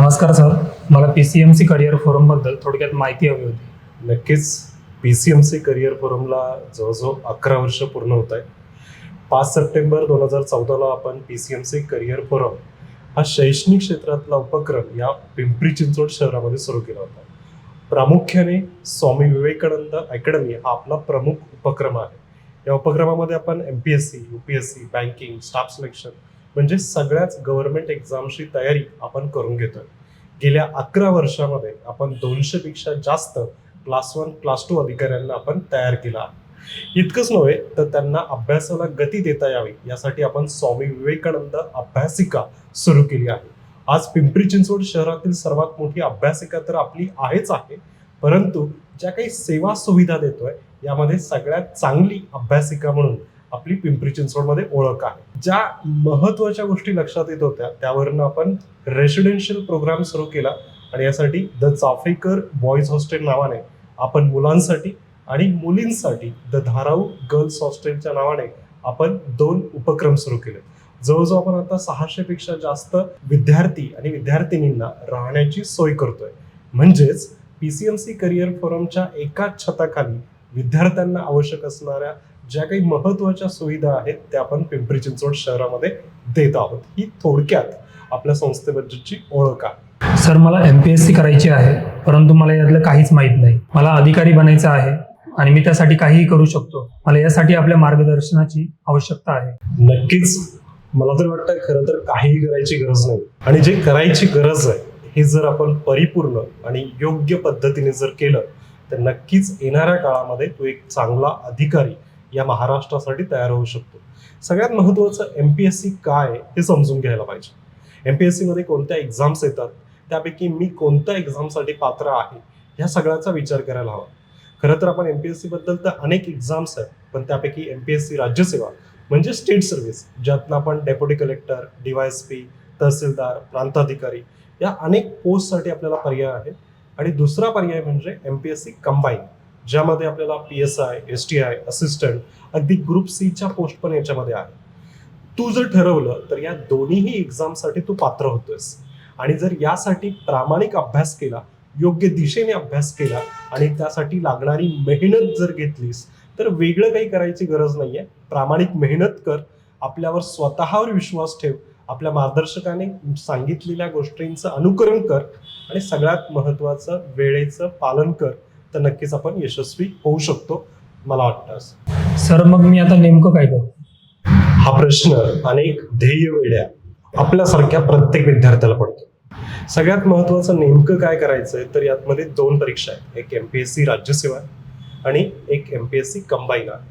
नमस्कार सर मला P C M C career फोरमबद्दल थोडक्यात माहिती हवी होती. नक्कीच P C M C career फोरमला जवळजवळ अकरा वर्ष पूर्ण होत आहे. पाच सप्टेंबर दोन हजार चौदाला आपण P C M C career forum हा शैक्षणिक क्षेत्रातला उपक्रम या पिंपरी चिंचवड शहरामध्ये सुरू केला होता. प्रामुख्याने स्वामी विवेकानंद अकॅडमी हा आपला प्रमुख उपक्रम आहे. या उपक्रमामध्ये आपण M P S C U P S C banking staff selection म्हणजे सगळ्याच गव्हर्नमेंट एक्झामची तयारी आपण करून घेतोय. गेल्या अकरा वर्षामध्ये आपण दोनशेपेक्षा जास्त क्लास वन क्लास टू अधिकाऱ्यांना आपण तयार केला. आहे इतकंच नव्हे तर त्यांना अभ्यासाला गती देता यावी यासाठी आपण स्वामी विवेकानंद अभ्यासिका सुरू केली आहे. आज पिंपरी चिंचवड शहरातील सर्वात मोठी अभ्यासिका तर आपली आहेच आहे परंतु ज्या काही सेवा सुविधा देतोय यामध्ये सगळ्यात चांगली अभ्यासिका म्हणून आपली पिंपरी चिंचवडमध्ये ओळख आहे. ज्या महत्त्वाच्या गोष्टी लक्षात येत होत्या त्यावरनं आपण रेसिडेन्शियल प्रोग्राम सुरू केला आणि यासाठी द चाफेकर बॉईज हॉस्टेल नावाने आपण मुलांसाठी आणि मुलींसाठी द धाराऊ गर्ल्स हॉस्टेलच्या नावाने आपण दोन उपक्रम सुरू केले. जवळजवळ आपण आता सहाशे पेक्षा जास्त विद्यार्थी आणि विद्यार्थिनींना राहण्याची सोय करतोय. म्हणजेच P C M C career फोरमच्या एकाच छताखाली विद्यार्थ्यांना आवश्यक असणाऱ्या ज्या काही महत्त्वाच्या सुविधा आहेत त्या आपण पिंपरी चिंचवड शहरामध्ये देत आहोत. ही थोडक्यात आपल्या संस्थेबद्दलची ओळख आहे. सर मला एम पी एस सी करायची आहे परंतु मला यातलं काहीच माहीत नाही. मला अधिकारी बनायचं आहे आणि मी त्यासाठी काहीही करू शकतो. मला यासाठी आपल्या मार्गदर्शनाची आवश्यकता आहे. नक्कीच मला तर वाटतं खरं तर काहीही करायची गरज नाही. आणि जे करायची गरज आहे हे जर आपण परिपूर्ण आणि योग्य पद्धतीने जर केलं तर नक्कीच येणाऱ्या काळामध्ये तो एक चांगला अधिकारी या महाराष्ट्रासाठी तयार होऊ शकतो. सगळ्यात महत्त्वाचं एम पी एस सी काय हे समजून घ्यायला पाहिजे. एम पी एस सीमध्ये कोणत्या एक्झाम्स येतात त्यापैकी मी कोणत्या एक्झामसाठी पात्र आहे ह्या सगळ्याचा विचार करायला हवा. खरं तर आपण एम पी एस सीबद्दल तर अनेक एक्झाम्स आहेत पण त्यापैकी एम पी एस सी राज्यसेवा म्हणजे स्टेट सर्व्हिस ज्यातनं आपण deputy collector D Y S P तहसीलदार प्रांताधिकारी या अनेक पोस्टसाठी आपल्याला पर्याय आहे आणि दुसरा पर्याय म्हणजे M P S C combine ज्यामध्ये आपल्याला P S I S T I assistant अगदी ग्रुप सीच्या पोस्ट पण याच्यामध्ये आहे. तू जर ठरवलं तर या दोन्हीही एक्झामसाठी तू पात्र होतोस आणि जर यासाठी प्रामाणिक अभ्यास केला योग्य दिशेने अभ्यास केला आणि त्यासाठी लागणारी मेहनत जर घेतलीस तर वेगळं काही करायची गरज नाहीये. प्रामाणिक मेहनत कर. आपल्यावर स्वतःवर विश्वास ठेव. आपल्या मार्गदर्शकाने सांगितलेल्या गोष्टींचं अनुकरण कर. आणि सगळ्यात महत्त्वाचं वेळेचं पालन कर. तर नक्कीच आपण यशस्वी होऊ शकतो मला वाटतं असं. सर मग मी आता नेमकं काय करू? हा प्रश्न अनेक ध्येय वेड्या आपल्यासारख्या प्रत्येक विद्यार्थ्याला पडतो. सगळ्यात महत्वाचं नेमकं काय करायचंय तर यातमध्ये दोन परीक्षा आहेत. एक एम पी एस सी राज्यसेवा आहे आणि एक M P S C combine आहे.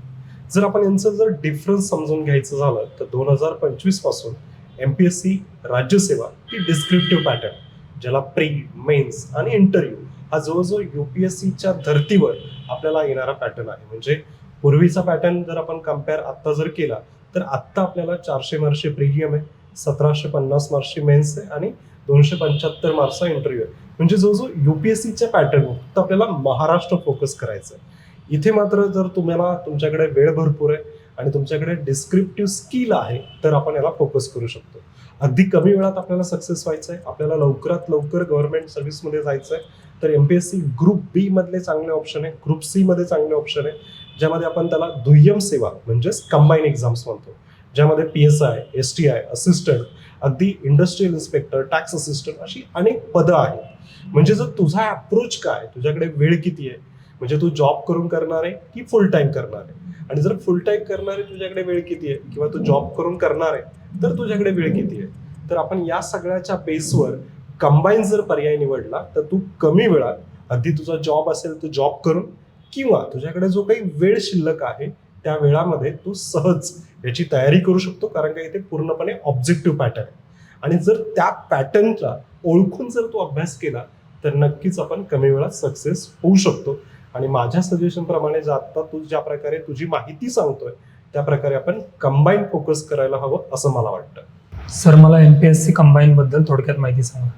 जर आपण यांचं जर डिफरन्स समजून घ्यायचं झालं तर दोन हजार पंचवीसपासून एम पी एस सी राज्यसेवा ही डिस्क्रिप्टिव्ह पॅटर्न ज्याला प्री मेन्स आणि इंटरव्ह्यू हा जवळजवळ युपीएससीच्या धर्तीवर आपल्याला येणारा पॅटर्न आहे. म्हणजे पूर्वीचा पॅटर्न जर आपण कंपेअर आत्ता जर केला तर आत्ता आपल्याला चारशे मार्क्सचे प्रीमियम आहे सतराशे पन्नास मार्क्सची मेन्स आहे आणि दोनशे पंच्याहत्तर मार्क्सचा इंटरव्ह्यू आहे. म्हणजे जो जो युपीएससीच्या पॅटर्न फक्त आपल्याला महाराष्ट्र फोकस करायचं आहे. इथे मात्र जर तुम्हाला तुमच्याकडे वेळ भरपूर आहे आणि तुमच्याकडे डिस्क्रिप्टिव्ह स्किल आहे तर आपण याला फोकस करू शकतो. अगदी कमी वेळात आपल्याला सक्सेस व्हायचं आहे आपल्याला लवकरात लवकर गव्हर्नमेंट सर्व्हिसमध्ये जायचं आहे तर M P S C group B मधले चांगले ऑप्शन आहे. ग्रुप सी मध्ये चांगले ऑप्शन आहे. ज्यामध्ये आपण त्याला दुय्यम सेवा म्हणजेच कंबाईन एक्झाम्स म्हणतो. ज्यामध्ये P S I S T I assistant अगदी इंडस्ट्रियल इन्स्पेक्टर टॅक्स असिस्टंट अशी अनेक पदं आहेत. म्हणजे जर तुझा अप्रोच काय? तुझ्याकडे वेळ किती आहे? म्हणजे तू जॉब करून करणार आहे की फुल टाईम करणार आहे? आणि जर फुल टाईम करणार आहे तुझ्याकडे वेळ किती आहे? किंवा तू जॉब करून करणार आहे तर तुझ्याकडे वेळ किती आहे? तर आपण या सगळ्याच्या बेसवर कंबाईन जर पर्याय निवडला तर तू कमी वेळात अगदी तुझा जॉब असेल तर जॉब करून किंवा तुझ्याकडे जो काही वेळ शिल्लक आहे त्या वेळामध्ये तू सहज याची तयारी करू शकतो कारण का इथे पूर्णपणे ऑब्जेक्टिव्ह पॅटर्न आहे. आणि जर त्या पॅटर्नला ओळखून जर तू अभ्यास केला तर नक्कीच आपण कमी वेळात सक्सेस होऊ शकतो. आणि माझ्या सजेशन प्रमाणे जर आता तू ज्या प्रकारे तुझी माहिती सांगतोय त्या प्रकारे आपण कंबाईन फोकस करायला हवं असं मला वाटतं. सर मला एम पी एस सी कंबाईनबद्दल थोडक्यात माहिती सांगा.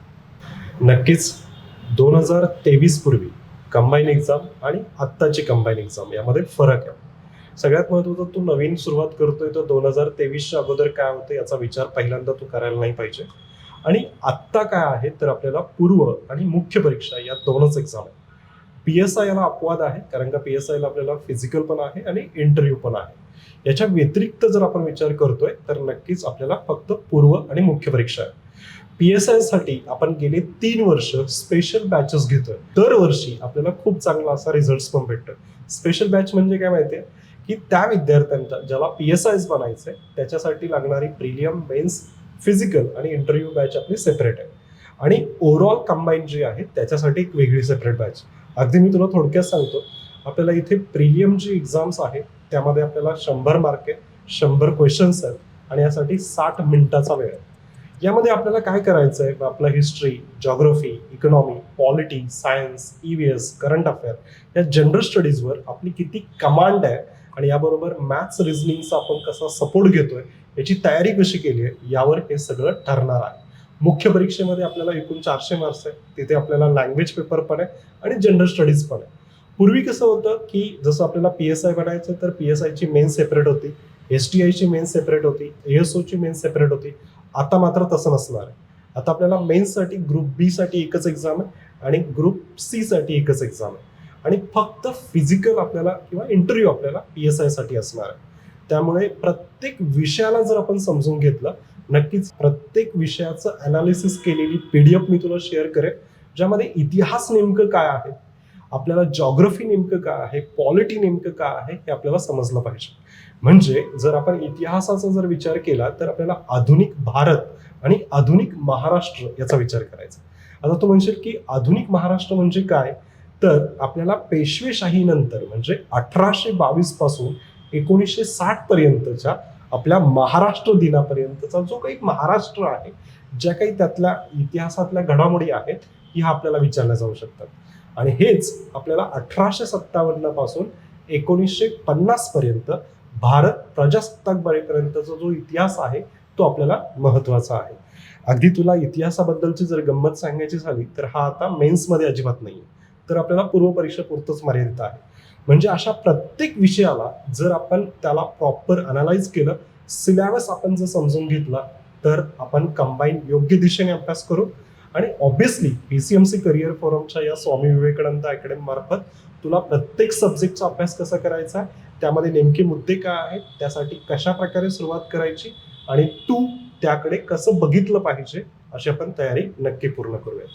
नक्कीच. दोन हजार तेवीस पूर्वी कंबाईन एक्झाम आणि आत्ताची कंबाईन एक्झाम यामध्ये फरक आहे. सगळ्यात महत्त्वाचं तू नवीन सुरुवात करतोय तर दोन हजार तेवीसच्या अगोदर काय होतं याचा विचार पहिल्यांदा तू करायला नाही पाहिजे. आणि आत्ता काय आहे तर आपल्याला पूर्व आणि मुख्य परीक्षा या दोनच एक्झाम आहे पी एस आय याला अपवाद आहे कारण का पी एस आयला आपल्याला फिजिकल पण आहे आणि इंटरव्ह्यू पण आहे. याच्या व्यतिरिक्त जर आपण विचार करतोय तर नक्कीच आपल्याला फक्त पूर्व आणि मुख्य परीक्षा आहे. पी एससाठी आपण गेले तीन वर्ष स्पेशल बॅचेस घेतोय. दरवर्षी आपल्याला खूप चांगला असा रिझल्ट पण भेटतोय. स्पेशल बॅच म्हणजे काय माहितीये की त्या विद्यार्थ्यांचा ज्याला पी एस बनायचंय त्याच्यासाठी लागणारी प्रिलियम मेन्स फिजिकल आणि इंटरव्ह्यू बॅच आपली सेपरेट आहे. आणि ओव्हरऑल कंबाईन जी आहे त्याच्यासाठी एक वेगळी सेपरेट बॅच अगदी मी तुला थोडक्यात सांगतो आपल्याला इथे प्रिलियम जी एक्झाम्स आहेत त्यामध्ये आपल्याला शंभर मार्क शंभर क्वेश्चन्स आहेत आणि यासाठी साठ मिनिटाचा वेळ आहे. यामध्ये आपल्याला काय करायचं आहे आपलं history geography economy polity science E V S current affair या जनरल स्टडीजवर आपली किती कमांड आहे आणि याबरोबर मॅथ्स रिझनिंगचा आपण कसा सपोर्ट घेतोय याची तयारी कशी केली आहे यावर हे सगळं ठरणार आहे. मुख्य परीक्षेमध्ये आपल्याला एकूण चारशे मार्क्स आहे तिथे आपल्याला लँग्वेज पेपर पण आहे आणि जनरल स्टडीज पण आहे. पूर्वी कसं होतं की जसं आपल्याला पी एस आय बनायचं तर पी एस आयची मेन सेपरेट होती. एस टी आयची मेन सेपरेट होती. एस ओची मेन सेपरेट होती. आता मात्र तसं नसणार आहे. आता आपल्याला मेन्ससाठी ग्रुप बी साठी एकच एक्झाम आहे आणि ग्रुप सी साठी एकच एक्झाम आहे. आणि फक्त फिजिकल आपल्याला किंवा इंटरव्ह्यू आपल्याला पी एस आयसाठी असणार आहे. त्यामुळे प्रत्येक विषयाला जर आपण समजून घेतलं नक्कीच प्रत्येक विषयाचं अनालिसिस केलेली पीडीएफ मी तुला शेअर करेन ज्यामध्ये इतिहास नेमकं काय आहे आपल्याला जॉग्रफी नेमकं काय आहे पॉलिटी नेमकं काय आहे हे आपल्याला समजलं पाहिजे. म्हणजे जर आपण इतिहासाचा जर विचार केला तर आपल्याला आधुनिक भारत आणि आधुनिक महाराष्ट्र याचा विचार करायचा आता तू म्हणशील की आधुनिक महाराष्ट्र म्हणजे काय? तर आपल्याला पेशवेशाही नंतर म्हणजे अठराशे बावीसपासून एकोणीसशे साठ पर्यंतच्या आपल्या महाराष्ट्र दिनापर्यंतचा जो काही महाराष्ट्र आहे ज्या काही त्यातल्या इतिहासातल्या घडामोडी आहेत ह्या आपल्याला विचारल्या जाऊ शकतात. आणि हेच आपल्याला अठराशे सत्तावन्नपासून एकोणीसशे पन्नास पर्यंत भारत प्रजासत्ताक बरेपर्यंतचा जो इतिहास आहे तो आपल्याला महत्त्वाचा आहे. अगदी तुला इतिहासाबद्दलची जर गंमत सांगायची झाली तर हा आता मेन्समध्ये अजिबात नाही तर आपल्याला पूर्व परीक्षेपुरतच मर्यादित आहे. म्हणजे अशा प्रत्येक विषयाला जर आपण त्याला प्रॉपर अनालाइज केलं सिलेबस आपण जर समजून घेतला तर आपण कंबाईन योग्य दिशेने अभ्यास करू आणि ऑब्व्हियसली पीसीएमसी करिअर फोरमच्या या स्वामी विवेकानंद अकॅडमी मार्फत तुला प्रत्येक सब्जेक्टचा अभ्यास कसा करायचा आहे त्यामध्ये नेमके मुद्दे काय आहेत त्यासाठी कशा प्रकारे सुरुवात करायची आणि तू त्याकडे कसं बघितलं पाहिजे अशी आपण तयारी नक्की पूर्ण करूया.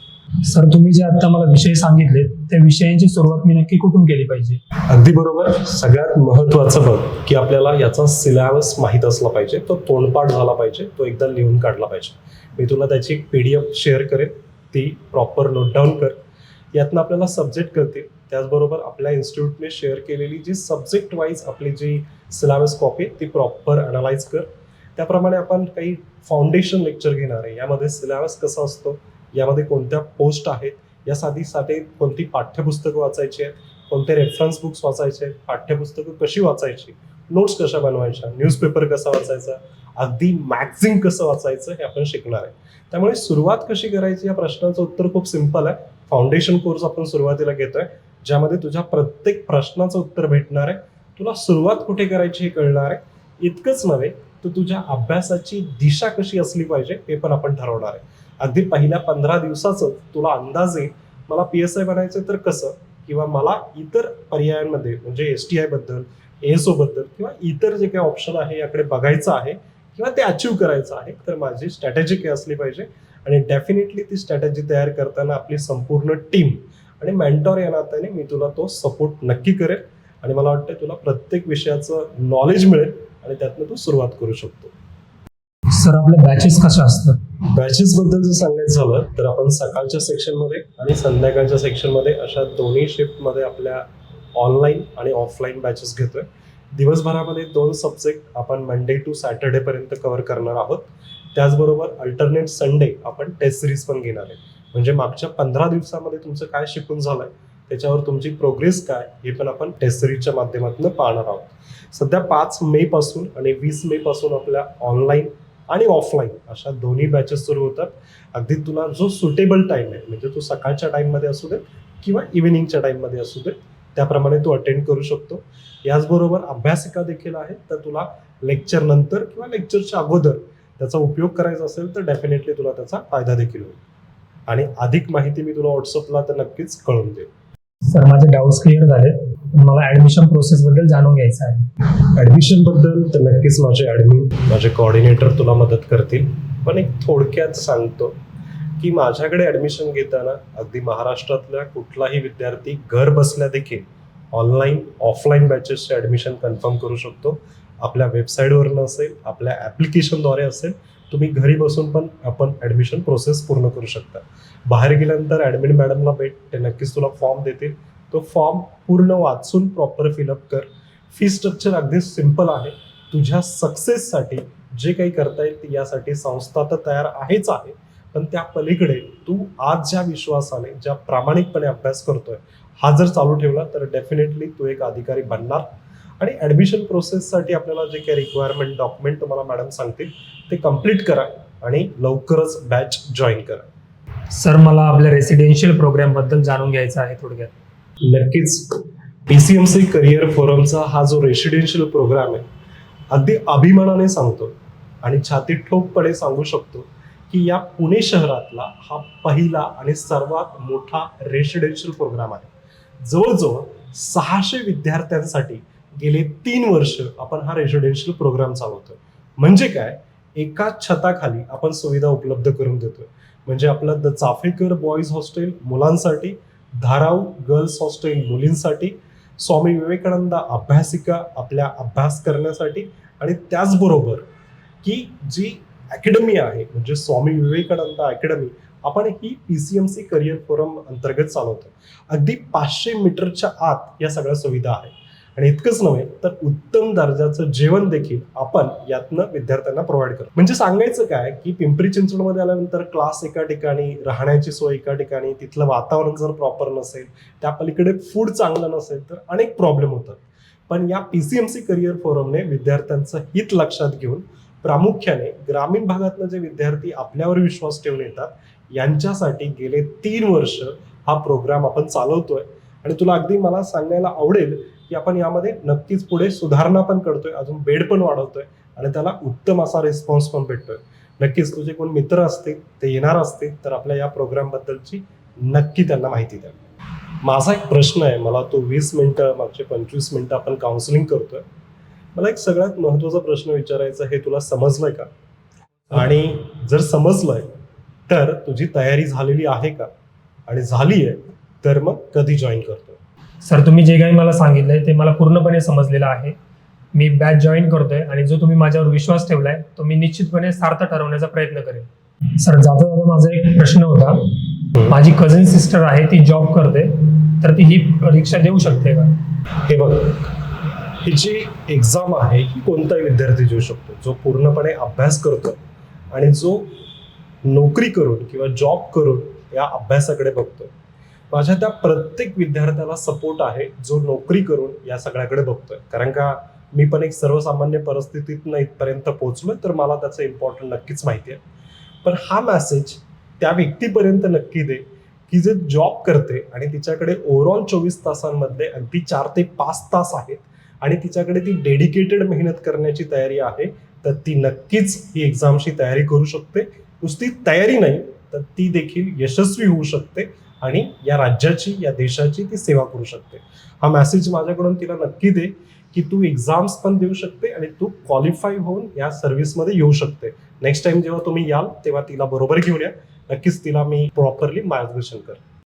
सर तुम्ही जे आता मला विषय सांगितले त्या विषयांची सुरुवात मी नक्की कुठून केली पाहिजे? अगदी बरोबर. सगळ्यात महत्वाचं बघ की आपल्याला याचा सिलेबस माहीत असला पाहिजे तो तोंडपाठ झाला पाहिजे तो एकदा लिहून काढला पाहिजे. मी तुला त्याची एक पी डी एफ शेअर करेन. ती प्रॉपर नोट डाऊन कर. यातनं आपल्याला सब्जेक्ट कळतील. त्याचबरोबर आपल्या इन्स्टिट्यूटने शेअर केलेली जी सब्जेक्ट वाईज आपली जी सिलेबस कॉपी आहे ती प्रॉपर अनालाइज कर. त्याप्रमाणे आपण काही फाउंडेशन लेक्चर घेणार आहे. यामध्ये सिलेबस कसा असतो? यामध्ये कोणत्या पोस्ट आहेत? या साठी कोणती पाठ्यपुस्तकं वाचायची आहेत? कोणते रेफरन्स बुक्स वाचायचे आहेत? पाठ्यपुस्तकं कशी वाचायची? नोट्स कशा बनवायच्या? न्यूजपेपर कसा वाचायचा? अगदी मॅगझिन कसं वाचायचं हे आपण शिकणार आहे. त्यामुळे सुरुवात कशी करायची या प्रश्नाचं उत्तर खूप सिंपल आहे. फाउंडेशन कोर्स आपण सुरुवातीला घेतोय ज्यामध्ये तुझ्या प्रत्येक प्रश्नाचं उत्तर भेटणार आहे. तुला सुरुवात कुठे करायची हे कळणार आहे. इतकंच नव्हे तर तुझ्या अभ्यासाची दिशा कशी असली पाहिजे हे पण आपण ठरवणार आहे. अगदी पहिल्या पंधरा दिवसाचं तुला अंदाज येईल मला पी एस आय बनायचं तर कसं? किंवा मला इतर पर्यायांमध्ये म्हणजे एस टी आयबद्दल एस ओ बद्दल किंवा इतर जे काही ऑप्शन आहे याकडे बघायचं आहे किंवा ते अचीव करायचं आहे तर माझी स्ट्रॅटेजी काय असली पाहिजे. आणि डेफिनेटली ती स्ट्रॅटेजी तयार करताना आपली संपूर्ण टीम आणि मेंटॉर या नात्याने मी तुला तो सपोर्ट नक्की करेन आणि मला वाटतं तुला प्रत्येक विषयाचं नॉलेज मिळेल आणि त्यातनं तू सुरुवात करू शकतो. सर आपल्या बॅचेस कशा असतात? बॅचेस बद्दल जर सांगायचं झालं तर आपण सकाळच्या सेक्शनमध्ये आणि संध्याकाळच्या सेक्शनमध्ये अशा दोन्ही शिफ्टमध्ये आपल्या ऑनलाईन आणि ऑफलाईन बॅचेस घेतोय. दिवसभरामध्ये दोन सब्जेक्ट आपण मंडे टू सॅटर्डे पर्यंत कव्हर करणार आहोत. त्याचबरोबर अल्टरनेट संडे आपण टेस्ट सिरीज पण घेणार आहे. म्हणजे मागच्या पंधरा दिवसामध्ये तुमचं काय शिकून झालंय त्याच्यावर तुमची प्रोग्रेस काय हे पण आपण टेस्ट सिरीजच्या माध्यमातून पाहणार आहोत. सध्या पाच मे पासून आणि वीस मे पासून आपल्या ऑनलाईन आणि ऑफलाईन अशा दोन्ही बॅचेस सुरू होतात. अगदी तुला जो सुटेबल टाइम आहे म्हणजे तू सकाळच्या टाईममध्ये असू दे किंवा इव्हिनिंगच्या टाईममध्ये असू दे त्याप्रमाणे तू अटेंड करू शकतो. याचबरोबर अभ्यासिका देखील आहेत. तर तुला लेक्चर नंतर किंवा लेक्चरच्या अगोदर त्याचा उपयोग करायचा असेल तर डेफिनेटली तुला त्याचा फायदा देखील होईल. आणि अधिक माहिती मी तुला व्हॉट्सअपला तर नक्कीच कळून देईल सर माझे डाऊट्स क्लिअर झाले. मला ऍडमिशन प्रोसेस बद्दल जाणून घ्यायचं आहे. ऍडमिशनबद्दल तर नक्कीच माझे ऍडमिन माझे कॉर्डिनेटर तुला मदत करतील. पण एक थोडक्यात सांगतो की माझ्याकडे ऍडमिशन घेताना अगदी महाराष्ट्रातल्या कुठलाही विद्यार्थी घर बसल्या देखील ऑनलाईन ऑफलाईन बॅचेसचे ऍडमिशन कन्फर्म करू शकतो. आपल्या वेबसाईटवरनं असेल आपल्या ॲप्लिकेशनद्वारे असेल तुम्ही घरी बसून पण आपण ऍडमिशन प्रोसेस पूर्ण करू शकता. बाहेर गेल्यानंतर ॲडमिन मॅडमला भेट ते नक्कीच तुला फॉर्म देतील. तो फॉर्म पूर्ण वाचून प्रॉपर फिलअप कर. फी स्ट्रक्चर अगदी सिंपल आहे. तुझ्या सक्सेससाठी जे काही करता येईल यासाठी संस्था तर तयार आहेच आहे. पण त्या पलीकडे तू आज ज्या विश्वासाने ज्या प्रामाणिकपणे अभ्यास करतोय हा जर चालू ठेवला तर डेफिनेटली तू एक अधिकारी बनणार. आणि ॲडमिशन प्रोसेससाठी आपल्याला जे काही रिक्वायरमेंट डॉक्युमेंट तुम्हाला मॅडम सांगतील ते कंप्लीट करा आणि लवकरच बॅच जॉईन करा. सर मला आपल्या रेसिडेन्शियल प्रोग्रामबद्दल जाणून घ्यायचं आहे थोडक्यात. नक्कीच. पीसीएमसी करिअर फोरमचा हा जो रेसिडेन्शियल प्रोग्राम आहे अगदी अभिमानाने सांगतो आणि छातीत ठोकपणे सांगू शकतो की या पुणे शहरातला हा पहिला आणि सर्वात मोठा रेसिडेन्शियल प्रोग्राम आहे. जवळजवळ सहाशे विद्यार्थ्यांसाठी गेले तीन वर्ष आपण हा रेसिडेन्शियल प्रोग्राम चालवतोय. म्हणजे काय? एका छताखाली आपण सुविधा उपलब्ध करून देतोय. म्हणजे आपलं द चाफेकर बॉईज हॉस्टेल मुलांसाठी धाराव गर्ल्स हॉस्टेल मुलींसाठी स्वामी विवेकानंद अभ्यासिका आपल्या अभ्यास करण्यासाठी आणि त्याचबरोबर की जी अकॅडमी आहे म्हणजे स्वामी विवेकानंद अकॅडमी आपण ही P C M C career forum अंतर्गत चालवतो अगदी पाचशे मीटरच्या आत या सगळ्या सुविधा आहेत. आणि इतकंच नव्हे तर उत्तम दर्जाचं जेवण देखील आपण यातनं विद्यार्थ्यांना प्रोव्हाइड करतो. म्हणजे सांगायचं काय की पिंपरी चिंचवडमध्ये आल्यानंतर क्लास एका ठिकाणी राहण्याची सोय एका ठिकाणी तिथलं वातावरण जर प्रॉपर नसेल त्या पलीकडे फूड चांगलं नसेल तर अनेक प्रॉब्लेम होतात. पण या P C M C career फोरमने विद्यार्थ्यांचं हित लक्षात घेऊन प्रामुख्याने ग्रामीण भागातले जे विद्यार्थी आपल्यावर विश्वास ठेवून येतात यांच्यासाठी गेले तीन वर्ष हा प्रोग्राम आपण चालवतोय. आणि तुला अगदी मला सांगायला आवडेल की आपण यामध्ये नक्कीच पुढे सुधारणा पण करतोय अजून बेड पण वाढवतोय आणि त्याला उत्तम असा रिस्पॉन्स पण भेटतोय. नक्कीच तुझे कोण मित्र असतील ते येणार असतील तर आपल्या या प्रोग्राम बद्दलची नक्की त्यांना माहिती द्या. माझा एक प्रश्न आहे मला तो वीस मिनटं मागचे पंचवीस मिनटं आपण काउन्सिलिंग करतोय. मला एक सगळ्यात महत्त्वाचा प्रश्न विचारायचा हे तुला समजलंय का? आणि जर समजलंय तर तुझी तयारी झालेली आहे का? आणि झाली आहे तर मग कधी जॉईन करतोय सर तुम्ही जे काही मला सांगितलंय ते मला पूर्णपणे समजलेलं आहे. मी बॅच जॉईन करतोय आणि जो तुम्ही माझ्यावर विश्वास ठेवलाय तो मी निश्चितपणे सार्थ ठरवण्याचा प्रयत्न करेन. सर जाता जाता माझा एक प्रश्न होता. माझी कझन सिस्टर आहे ती जॉब करते. तर ती ही परीक्षा देऊ शकते का? हे बघ ही जी एक्झाम आहे ही कोणताही विद्यार्थी देऊ शकतो. जो पूर्णपणे अभ्यास करतो आणि जो नोकरी करून किंवा जॉब करून या अभ्यासाकडे बघतोय. माझ्या त्या प्रत्येक विद्यार्थ्याला सपोर्ट आहे जो नोकरी करून या सगळ्याकडे बघतोय. कारण का मी पण एक सर्वसामान्य परिस्थितीतनं इथपर्यंत पोहोचलोय तर मला त्याचं इम्पॉर्टंट नक्कीच माहिती आहे. पण हा मॅसेज त्या व्यक्तीपर्यंत नक्की दे की जे जॉब करते आणि तिच्याकडे ओव्हरऑल चोवीस तासांमध्ये अगदी चार ते पाच तास आहेत आणि तिच्याकडे ती डेडिकेटेड मेहनत करण्याची तयारी आहे तर ती नक्कीच ही एक्झामची तयारी करू शकते. नुसती तयारी नाही तर ती देखील यशस्वी होऊ शकते आणि या राज्याची या देशाची ती सेवा करू शकते. हा मेसेज माझ्याकडून तिला नक्की दे की तू एक्झाम्स पण देऊ शकते आणि तू क्वालिफाय होऊन या सर्व्हिसमध्ये येऊ शकते. नेक्स्ट टाइम जेव्हा तुम्ही याल तेव्हा तिला बरोबर घेऊन या. नक्कीच तिला मी प्रॉपरली मार्गदर्शन करेन.